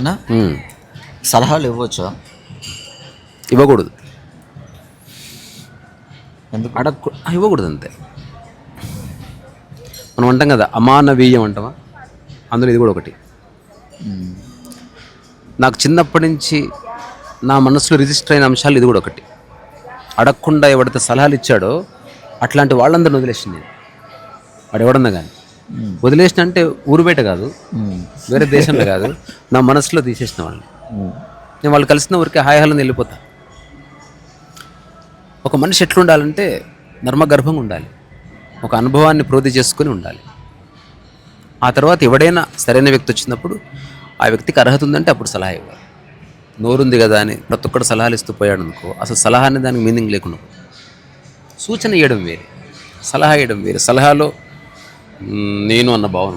అన్నా. సలహాలు ఇవ్వచ్చా ఇవ్వకూడదు. ఎందుకు? అడగ ఇవ్వకూడదు అంతే. మనం అంటాం కదా అమానవీయం అంటామా? అందులో ఇది కూడా ఒకటి. నాకు చిన్నప్పటి నుంచి నా మనసులో రిజిస్టర్ అయిన అంశాలు ఇది కూడా ఒకటి. అడగకుండా ఎవడైతే సలహాలు ఇచ్చాడో అట్లాంటి వాళ్ళందరిని వదిలేసింది నేను. వాడు ఎవడన్నా కానీ వదిలేసిన అంటే ఊరు బయట కాదు. వేరే దేశంలో కాదు. నా మనసులో తీసేసిన వాళ్ళని. నేను వాళ్ళు కలిసిన ఊరికే హాయ్ హలో వెళ్ళిపోతా. ఒక మనిషి ఎట్లుండాలంటే నర్మగర్భంగా ఉండాలి. ఒక అనుభవాన్ని ప్రోధి చేసుకొని ఉండాలి. ఆ తర్వాత ఎవడైనా సరైన వ్యక్తి వచ్చినప్పుడు ఆ వ్యక్తికి అర్హత ఉందంటే అప్పుడు సలహా ఇవ్వాలి. నోరుంది కదా అని ప్రతి ఒక్కడు సలహాలు ఇస్తూ పోయాడు అనుకో అసలు సలహా అనేది దానికి మీనింగ్ లేకుండా. సూచన ఇవ్వడం వేరే సలహా ఇవ్వడం వేరే. సలహాలో నేను అన్న భావన.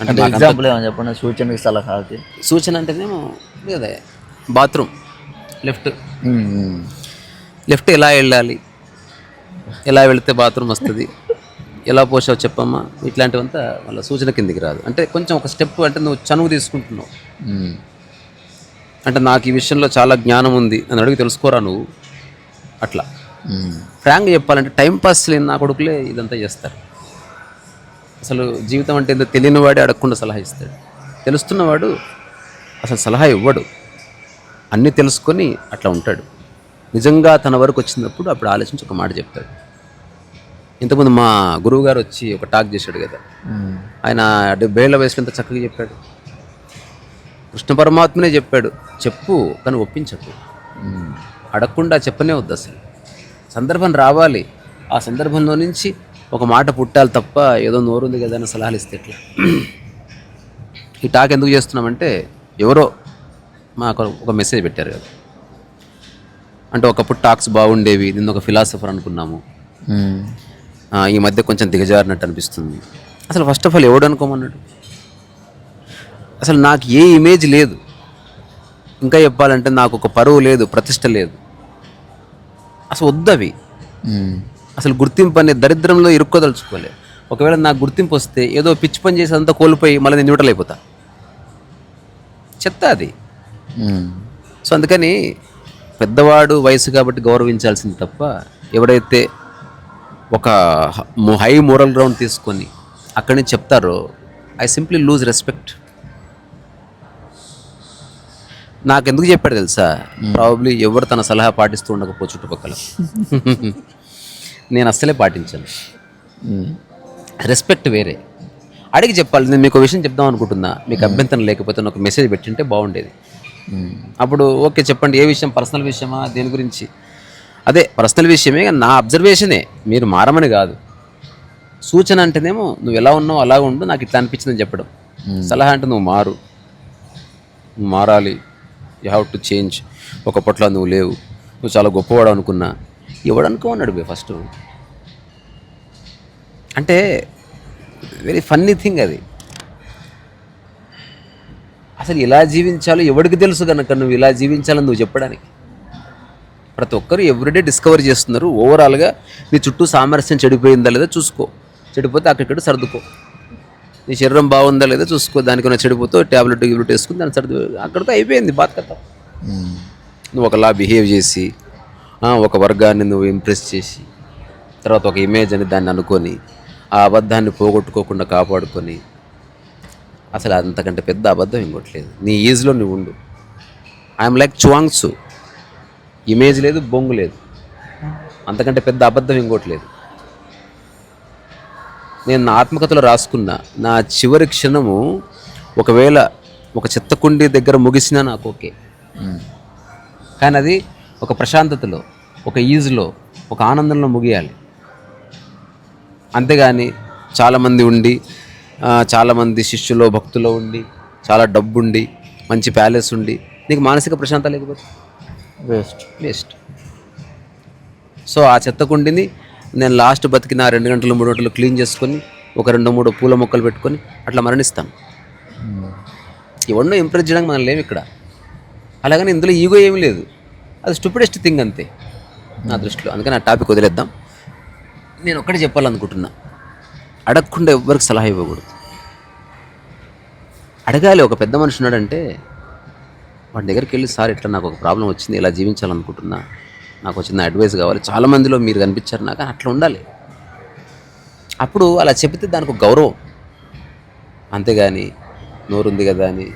అంటే ఎగ్జాంపుల్ ఏమని చెప్పండి? సూచనకి సలహాకి సూచన అంటేనేమో లేదా బాత్రూమ్ లెఫ్ట్. లెఫ్ట్ ఎలా వెళ్ళాలి? ఎలా వెళితే బాత్రూమ్ వస్తుంది? ఎలా పోసావు చెప్పమ్మా? ఇట్లాంటివంతా వాళ్ళ సూచన కిందికి రాదు. అంటే కొంచెం ఒక స్టెప్ అంటే నువ్వు చనువు తీసుకుంటున్నావు. అంటే నాకు ఈ విషయంలో చాలా జ్ఞానం ఉంది అని అడిగి తెలుసుకోరా నువ్వు? అట్లా. ఫ్రాంక్గా చెప్పాలంటే టైం పాస్ లేని నా కొడుకులే ఇదంతా చేస్తారు. అసలు జీవితం అంటే ఏందో తెలియని వాడే అడగకుండా సలహా ఇస్తాడు. తెలుస్తున్నవాడు అసలు సలహా ఇవ్వడు. అన్నీ తెలుసుకొని అట్లా ఉంటాడు. నిజంగా తన వరకు వచ్చినప్పుడు అప్పుడు ఆలోచించి ఒక మాట చెప్తాడు. ఇంతకుముందు మా గురువు గారు వచ్చి ఒక టాక్ చేశాడు కదా. ఆయన డెబ్బేళ్ళ వయసులో ఎంత చక్కగా చెప్పాడు. కృష్ణ పరమాత్మనే చెప్పాడు. చెప్పు కానీ ఒప్పించకు. అడగకుండా చెప్పనే వద్దు అసలు. సందర్భం రావాలి. ఆ సందర్భంలో నుంచి ఒక మాట పుట్టాలి తప్ప ఏదో నోరుంది కదా అని సలహాలు ఇస్తే ఎట్లా? ఈ టాక్ ఎందుకు చేస్తున్నామంటే ఎవరో మాకు ఒక మెసేజ్ పెట్టారు కదా. అంటే ఒకప్పుడు టాక్స్ బాగుండేవి నిన్న ఒక ఫిలాసఫర్ అనుకున్నాము. ఈ మధ్య కొంచెం దిగజారినట్టు అనిపిస్తుంది. అసలు ఫస్ట్ ఆఫ్ ఆల్ ఎవడు అనుకోమన్నాడు? అసలు నాకు ఏ ఇమేజ్ లేదు. ఇంకా చెప్పాలంటే నాకు ఒక పరువు లేదు ప్రతిష్ట లేదు. అసలు వద్దవి. అసలు గుర్తింపు అనే దరిద్రంలో ఇరుక్కోదలుచుకోలే. ఒకవేళ నాకు గుర్తింపు వస్తే ఏదో పిచ్చి పని చేసి అంతా కోల్పోయి మళ్ళీ నేను న్యూట్రల్ అయిపోతా. చెత్త అది. సో అందుకని పెద్దవాడు వయసు కాబట్టి గౌరవించాల్సింది తప్ప ఎవడైతే ఒక హై మోరల్ గ్రౌండ్ తీసుకొని అక్కడి నుంచి చెప్తారో ఐ సింప్లీ లూజ్ రెస్పెక్ట్. నాకు ఎందుకు చెప్పాడు తెలుసా? ప్రాబబ్లీ ఎవరు తన సలహా పాటిస్తూ ఉండకపో చుట్టుపక్కల. నేను అస్సలే పాటించాను. రెస్పెక్ట్ వేరే. అడిగి చెప్పాలి నేను మీకు ఒక విషయం చెప్దాం అనుకుంటున్నా. మీకు అభ్యంతరం లేకపోతే నాకు ఒక మెసేజ్ పెట్టింటే బాగుండేది. అప్పుడు ఓకే చెప్పండి ఏ విషయం పర్సనల్ విషయమా దేని గురించి? అదే పర్సనల్ విషయమే నా అబ్జర్వేషనే మీరు మారమని కాదు. సూచన అంటేనేమో నువ్వు ఎలా ఉన్నావు అలా ఉండు నాకు ఇట్లా అనిపించిందని చెప్పడం. సలహా అంటే నువ్వు మారు. నువ్వు మారాలి. యూ హ్యావ్ టు చేంజ్ ఒకప్పట్లో నువ్వు లేవు. నువ్వు చాలా గొప్పవాడు అనుకున్నా. ఎవడు అనుకోమన్నాడు బే ఫస్ట్. అంటే వెరీ ఫన్నీ థింగ్ అది. అసలు ఎలా జీవించాలో ఎవడికి తెలుసు కనుక నువ్వు ఇలా జీవించాలని నువ్వు చెప్పడానికి. ప్రతి ఒక్కరు ఎవ్రీడే డిస్కవర్ చేస్తున్నారు. ఓవరాల్గా నీ చుట్టూ సామరస్యం చెడిపోయిందా లేదా చూసుకో. చెడిపోతే అక్కడిక్కడ సర్దుకో. నీ శరీరం బాగుందా లేదా చూసుకో. దానికి ఉన్న చెడిపోతే ట్యాబ్లెట్ గిబ్లెట్ వేసుకుని దాన్ని సర్దు. అక్కడితో అయిపోయింది బాధ కథ నువ్వు ఒకలా బిహేవ్ చేసి ఒక వర్గాన్ని నువ్వు ఇంప్రెస్ చేసి తర్వాత ఒక ఇమేజ్ అని దాన్ని అనుకొని ఆ అబద్ధాన్ని పోగొట్టుకోకుండా కాపాడుకొని అసలు అంతకంటే పెద్ద అబద్ధం ఇంకోట్లేదు నీ ఈజ్లో నువ్వు ఉండు. ఐఎమ్ లైక్ చువాంగ్సు ఇమేజ్ లేదు బొంగు లేదు. అంతకంటే పెద్ద అబద్ధం ఇంకోట్లేదు నేను నా ఆత్మకథలో రాసుకున్న నా చివరి క్షణము ఒకవేళ ఒక చెత్త కుండీ దగ్గర ముగిసినా నాకు ఓకే. కానీ అది ఒక ప్రశాంతతలో ఒక ఈజ్లో ఒక ఆనందంలో ముగియాలి. అంతేగాని చాలామంది ఉండి చాలామంది శిష్యులో భక్తులో ఉండి చాలా డబ్బు ఉండి మంచి ప్యాలెస్ ఉండి నీకు మానసిక ప్రశాంతత లేకపోతే? వేస్ట్ వేస్ట్ సో ఆ చెత్త కుండిని నేను లాస్ట్ బతికిన రెండు గంటలు మూడు గంటలు క్లీన్ చేసుకొని ఒక రెండు మూడు పూల మొక్కలు పెట్టుకొని అట్లా మరణిస్తాను. ఎవరినో ఇంప్రెస్ చేయడానికి మనం లేము ఇక్కడ. అలాగని ఇందులో ఈగో ఏమీ లేదు. అది స్టూపిడెస్ట్ థింగ్ అంతే నా దృష్టిలో. అందుకని ఆ టాపిక్ వదిలేద్దాం. నేను ఒక్కటే చెప్పాలనుకుంటున్నా. అడగకుండా ఎవ్వరికి సలహా ఇవ్వకూడదు. అడగాలి ఒక పెద్ద మనిషి ఉన్నాడంటే వాడి దగ్గరికి వెళ్ళి సార్ ఇట్లా నాకు ఒక ప్రాబ్లం వచ్చింది ఇలా జీవించాలనుకుంటున్నా? నాకు వచ్చిన అడ్వైస్ కావాలి. చాలా మందిలో మీరు కనిపించారు నాకు అట్లా ఉండాలి. అప్పుడు అలా చెబితే దానికి ఒక గౌరవం. అంతేగాని నోరుంది కదా అని.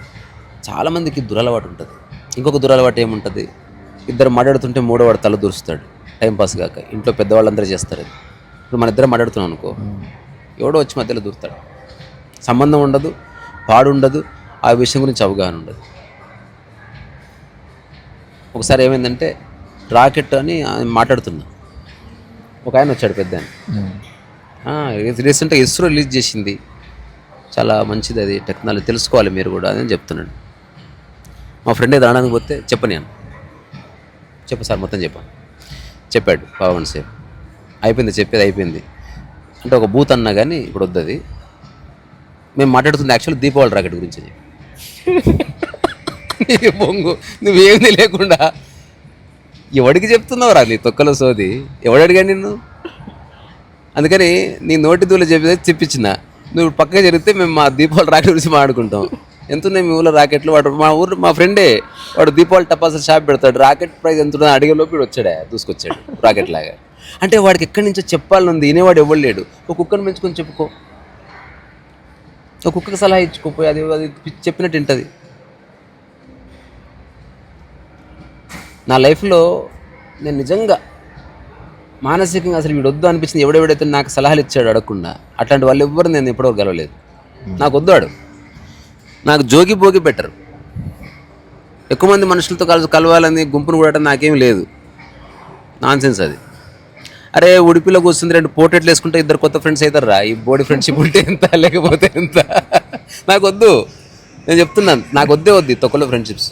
చాలామందికి దురలవాటు ఉంటుంది. ఇంకొక దురలవాటు ఏముంటుంది? ఇద్దరు మాట్లాడుతుంటే మూడో వాడు తల దూరుస్తాడు. టైంపాస్ కాక. ఇంట్లో పెద్దవాళ్ళందరూ చేస్తారు అది ఇప్పుడు మన ఇద్దరం మాట్లాడుతున్నాం అనుకో. ఎవడో వచ్చి మధ్యలో దూరుతాడు. సంబంధం ఉండదు పాడు ఉండదు ఆ విషయం గురించి అవగాహన ఉండదు. ఒకసారి ఏమైందంటే రాకెట్ అని ఆయన మాట్లాడుతున్నా ఒక ఆయన వచ్చాడు పెద్ద ఆయన. రీసెంట్గా ఇస్రో రిలీజ్ చేసింది. చాలా మంచిది అది టెక్నాలజీ. తెలుసుకోవాలి మీరు కూడా అని చెప్తున్నాడు. మా ఫ్రెండ్ ఏదో అనడానికి పోతే చెప్పను నేను చెప్పు సార్ మొత్తం చెప్పా. చెప్పాడు పవన్ సేవ్ అయిపోయింది చెప్పేది అయిపోయింది. అంటే ఒక బూత్ అన్నా కానీ ఇప్పుడు వద్దది. మేము మాట్లాడుతుంది యాక్చువల్ దీపావళి రాకెట్ గురించి. బొంగు నువ్వేమీ లేకుండా. ఎవడికి చెప్తున్నావు రా నీ తొక్కలో సోది? ఎవడు అడిగాడు నిన్ను? అందుకని నీ నోటి దూల చెప్పి చెప్పించిన నువ్వు పక్కగా జరిగితే మేము మా దీపావళి రాకెట్ గురించి మాట్లాడుకుంటాం. ఎంత ఉన్నాయి మీ ఊళ్ళో రాకెట్లు? వాడు మా ఊరు మా ఫ్రెండే వాడు దీపావళి టపాసులు షాప్ పెడతాడు. రాకెట్ ప్రైస్ ఎంత ఉందో అడిగే లోపు వీడు వచ్చాడే దూసుకొచ్చాడు రాకెట్ లాగా. అంటే వాడికి ఎక్కడి నుంచో చెప్పాలని ఉంది వినేవాడు ఎవడు లేడు. ఒక కుక్కను పెంచుకొని చెప్పుకో. ఒక కుక్కకి సలహా ఇచ్చుకోపోయి అది అది చెప్పినట్టు వింటది. నా లైఫ్లో నేను నిజంగా మానసికంగా అసలు వీడు వద్దు అనిపించింది ఎవడెవడైతే నాకు సలహాలు ఇచ్చాడు అడగకుండా అట్లాంటి వాళ్ళు ఎవ్వరు నేను ఎప్పుడో గెలవలేదు. నాకు వద్దు వాడు. నాకు జోగి భోగి బెటర్ ఎక్కువ మంది మనుషులతో కలిసి కలవాలని గుంపును కూడటం నాకేం లేదు. నాన్సెన్స్ అది. అరే ఉడిపిలో కూర్చుంది రెండు పోర్ట్రేట్లు వేసుకుంటే ఇద్దరు కొత్త ఫ్రెండ్స్ అవుతారు రా ఈ బోడీ ఫ్రెండ్షిప్ ఉంటే ఎంత లేకపోతే ఎంత? నాకు వద్దు నేను చెప్తున్నాను నాకు వద్దే వద్దు తొక్కలో ఫ్రెండ్షిప్స్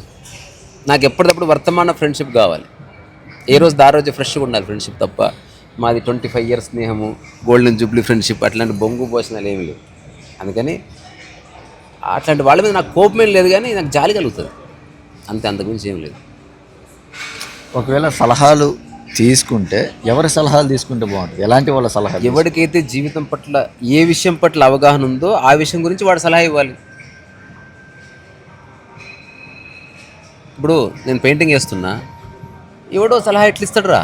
నాకు ఎప్పటికప్పుడు వర్తమాన ఫ్రెండ్షిప్ కావాలి. ఏ రోజు దా రోజు ఫ్రెష్గా ఉండాలి ఫ్రెండ్షిప్ తప్ప. మాది ట్వంటీ ఫైవ్ ఇయర్స్ స్నేహము గోల్డెన్ జూబ్లీ ఫ్రెండ్షిప్ అట్లాంటి బొంగు పోషణాలు ఏమి లేవు. అందుకని అట్లాంటి వాళ్ళ మీద నాకు కోపమేం లేదు కానీ నాకు జాలి కలుగుతుంది. అంతే అంతకుమించి ఏం లేదు. ఒకవేళ సలహాలు తీసుకుంటే ఎవరి సలహాలు తీసుకుంటే బాగుంటుంది? ఎలాంటి వాళ్ళ సలహాలు ఎవరికైతే జీవితం పట్ల ఏ విషయం పట్ల అవగాహన ఉందో ఆ విషయం గురించి వాడు సలహా ఇవ్వాలి. ఇప్పుడు నేను పెయింటింగ్ వేస్తున్నా ఎవడో సలహా ఎట్లా ఇస్తాడు రా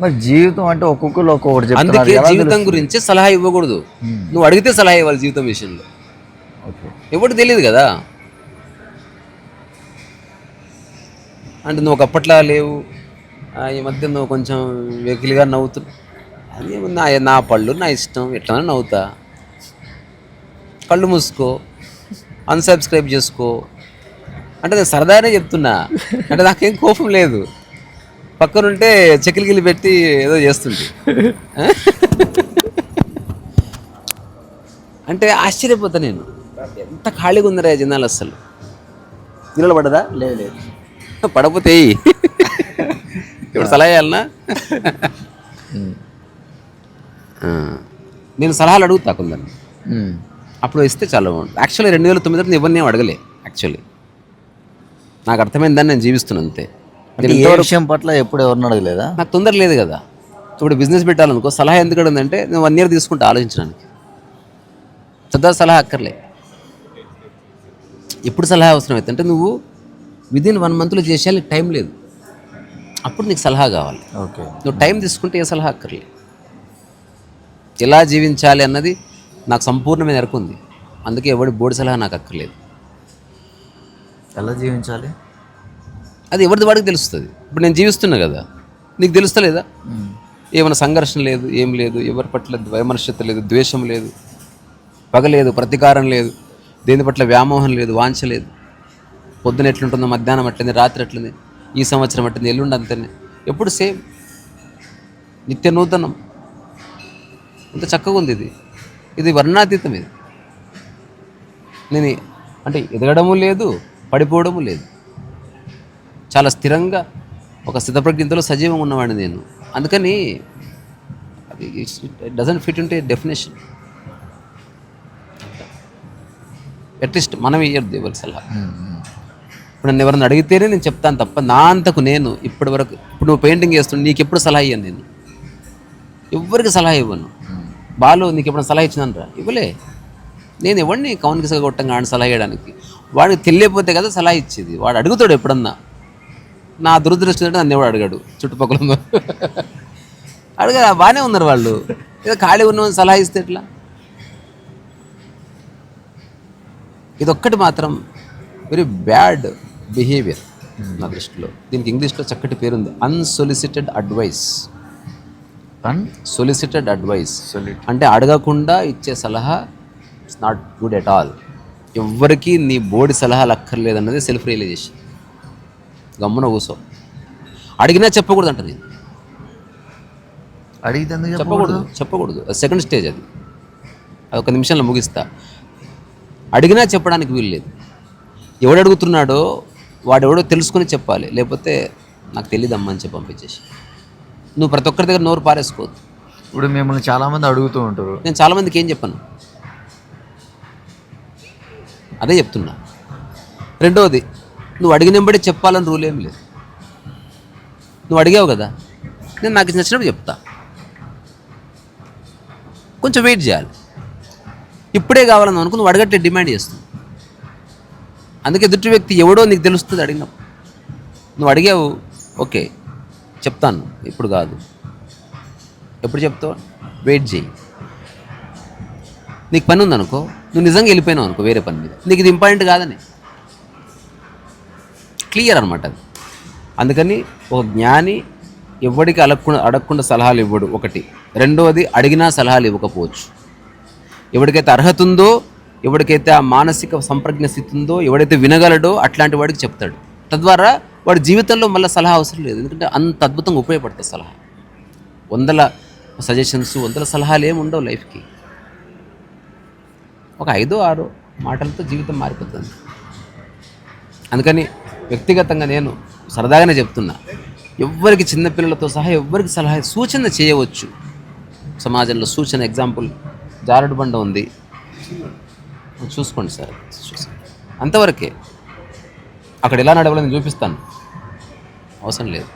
మరి జీవితం అంటే ఒక్కొక్కరు ఒక్కొక్కటి అందుకే జీవితం గురించి సలహా ఇవ్వకూడదు. నువ్వు అడిగితే సలహా ఇవ్వాలి జీవితం విషయంలో. ఎవరు తెలియదు కదా? అంటే నువ్వు ఒకప్పట్లా లేవు. ఈ మధ్య నువ్వు కొంచెం వెకిలిగా నవ్వుతున్నావు అది నా నా పళ్ళు నా ఇష్టం ఎట్లా నవ్వుతా. కళ్ళు మూసుకో అన్సబ్స్క్రైబ్ చేసుకో. అంటే నేను సరదానే చెప్తున్నా. అంటే నాకేం కోపం లేదు. పక్కనుంటే చెకిలి గిల్లి పెట్టి ఏదో చేస్తుంది అంటే ఆశ్చర్యపోతా నేను. ఎంత ఖాళీగా ఉందిరా జనాలు అసలు? నీళ్ళు పడదా లేదు. లేదు పడపోతే. ఇప్పుడు సలహా ఇవ్వాలనా. నేను సలహాలు అడుగుతా కొందరు. అప్పుడు ఇస్తే చాలా. బాగుంటుంది యాక్చువల్లీ రెండు వేల తొమ్మిది నేను ఎవరిని ఏం అడగలే యాక్చువల్లీ నాకు అర్థమైందని నేను జీవిస్తున్నాను అంతే. ఏ విషయం పట్ల ఎప్పుడు ఎవరిని అడగలేదా? నాకు తొందర లేదు కదా. ఇప్పుడు బిజినెస్ పెట్టాలనుకో సలహా ఎందుకు అడిగిందంటే నేను వన్ ఇయర్ తీసుకుంటా ఆలోచించడానికి. పెద్ద సలహా అక్కర్లే. ఎప్పుడు సలహా అవసరం అయితే? అంటే నువ్వు విదిన్ వన్ మంత్లో చేసేయాలి టైం లేదు. అప్పుడు నీకు సలహా కావాలి. ఓకే. నువ్వు టైం తీసుకుంటే ఏ సలహా అక్కర్లే ఎలా జీవించాలి అన్నది నాకు సంపూర్ణమైన ఎరకు ఉంది. అందుకే ఎవడి బోర్డు సలహా నాకు అక్కర్లేదు. ఎలా జీవించాలి? అది ఎవరిది వాడికి తెలుస్తుంది. ఇప్పుడు నేను జీవిస్తున్నా కదా నీకు తెలుస్తలేదా. ఏమైనా సంఘర్షణ లేదు ఏం లేదు ఎవరి పట్ల వైమనస్యత లేదు ద్వేషం లేదు పగ లేదు ప్రతీకారం లేదు. దేని పట్ల వ్యామోహం లేదు వాంఛ లేదు. పొద్దున ఎట్లుంటుందో మధ్యాహ్నం అట్లుంది రాత్రి అట్లనే ఈ సంవత్సరం అట్టింది ఎల్లుండి అంతనే. ఎప్పుడు సేమ్. నిత్య నూతనం. ఇంత చక్కగా ఉంది ఇది. ఇది వర్ణాతీతం ఇది. నేను అంటే ఎదగడము లేదు పడిపోవడము లేదు. చాలా స్థిరంగా ఒక స్థితప్రజ్ఞతలో సజీవంగా ఉన్నవాడిని నేను. అందుకని అది డజన్ ఫిట్ ఉంటే డెఫినేషన్ అట్లీస్ట్ మనం ఇయ్యద్దు ఎవరికి సలహా. ఉమ్. ఉమ్. ఇప్పుడు నన్ను ఎవరైనా అడిగితేనే నేను చెప్తాను తప్ప నా అంతకు నేను ఇప్పటి వరకు ఇప్పుడు నువ్వు పెయింటింగ్ చేస్తుంటే నీకు ఎప్పుడు సలహా ఇయ్యను నేను? ఎవ్వరికి సలహా ఇవ్వను. బాలు నీకు ఎప్పుడైనా సలహా ఇచ్చినాను రా ఇవ్వలే. నేను ఎవరిని కౌన్కి కొట్టంగా ఆడిని సలహా ఇవ్వడానికి వాడికి తెలియకపోతే కదా సలహా ఇచ్చేది. వాడు అడుగుతాడు ఎప్పుడన్నా. నా దురదృష్టం అంటే నన్ను ఎవడు అడిగాడు? చుట్టుపక్కల అడగ బాగానే ఉన్నారు వాళ్ళు. ఏదో ఖాళీ ఉన్న వాళ్ళని సలహా ఇస్తే ఎట్లా? ఇదొక్కటి మాత్రం వెరీ బ్యాడ్ బిహేవియర్ నా దృష్టిలో. దీనికి ఇంగ్లీష్లో చక్కటి పేరుంది. Unsolicited advice unsolicited advice. అంటే అడగకుండా ఇచ్చే సలహా it's not good at all ఎవ్వరికి నీ బోడి సలహాలు అక్కర్లేదన్నది సెల్ఫ్ రియలైజేషన్ గమ్మున కూసో. అడిగినా చెప్పకూడదు అంట నేను అడిగితే చెప్పకూడదు? చెప్పకూడదు సెకండ్ స్టేజ్ అది. అది ఒక నిమిషంలో ముగిస్తా. అడిగినా చెప్పడానికి వీలు లేదు. ఎవడు అడుగుతున్నాడో వాడెవడో తెలుసుకొని చెప్పాలి. లేకపోతే నాకు తెలియదమ్మా అని చెప్పి పంపించేసి. నువ్వు ప్రతి ఒక్కరి దగ్గర నోరు పారేసుకోవద్దు. ఇప్పుడు మిమ్మల్ని చాలా మంది అడుగుతూ ఉంటారు. నేను చాలామందికి ఏం చెప్పను? అదే చెప్తున్నా. రెండవది నువ్వు అడిగినబడి చెప్పాలని రూల్ ఏం లేదు. నువ్వు అడిగావు కదా? నేను నాకు నచ్చినప్పుడు చెప్తా. కొంచెం వెయిట్ చేయాలి. ఇప్పుడే కావాలని అనుకుని నువ్వు అడగట్లే డిమాండ్ చేస్తుంది. అందుకే ఎదుటి వ్యక్తి ఎవడో నీకు తెలుస్తుంది అడిగినప్పుడు. నువ్వు అడిగావు ఓకే చెప్తాను ఇప్పుడు కాదు. ఎప్పుడు చెప్తావు? వెయిట్ చేయి. నీకు పని ఉందనుకో నువ్వు నిజంగా వెళ్ళిపోయినావు అనుకో వేరే పని మీద. నీకు ఇది ఇంపార్టెంట్ కాదని. క్లియర్ అనమాట అది. అందుకని ఒక జ్ఞాని ఎవరికి అడగకుండా అడగకుండా సలహాలు ఇవ్వడు ఒకటి. రెండవది అడిగినా సలహాలు ఇవ్వకపోవచ్చు. ఎవరికైతే అర్హత ఉందో ఎవరికైతే ఆ మానసిక సంప్రజ్ఞ స్థితి ఉందో ఎవడైతే వినగలడో అట్లాంటి వాడికి చెప్తాడు. తద్వారా వాడి జీవితంలో మళ్ళీ సలహా అవసరం లేదు. ఎందుకంటే అంత అద్భుతంగా ఉపయోగపడుతుంది సలహా. వందల సజెషన్స్ వందల సలహాలు ఏమి ఉండవు లైఫ్కి. ఒక ఐదో ఆరో మాటలతో జీవితం మారిపోతుంది. అందుకని వ్యక్తిగతంగా నేను సరదాగానే చెప్తున్నా. ఎవ్వరికి చిన్నపిల్లలతో సహా ఎవ్వరికి సలహా సూచన చేయవచ్చు. సమాజంలో సూచన ఎగ్జాంపుల్ జారుడు బండ ఉంది. చూసుకోండి సార్. అంతవరకే అక్కడ ఎలా నడవాలో నేను చూపిస్తాను. అవసరం లేదు.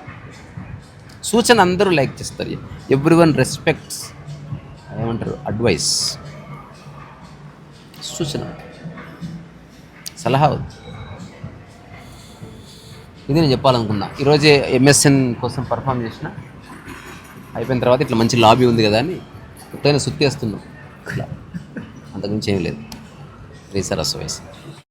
సూచన అందరూ లైక్ చేస్తారు. ఎవ్రీ వన్ రెస్పెక్ట్స్ ఏమంటారు అడ్వైస్ సూచన. సలహా ఇది నేను చెప్పాలనుకున్నా. ఈరోజే ఎంఎస్ఎన్ కోసం పర్ఫామ్ చేసిన. అయిపోయిన తర్వాత ఇట్లా మంచి లాబీ ఉంది కదా అని ఎప్పుడైనా సుత్తేస్తున్నాం. అంతకుమించి ఏం లేదు. రీసరస్ వయసు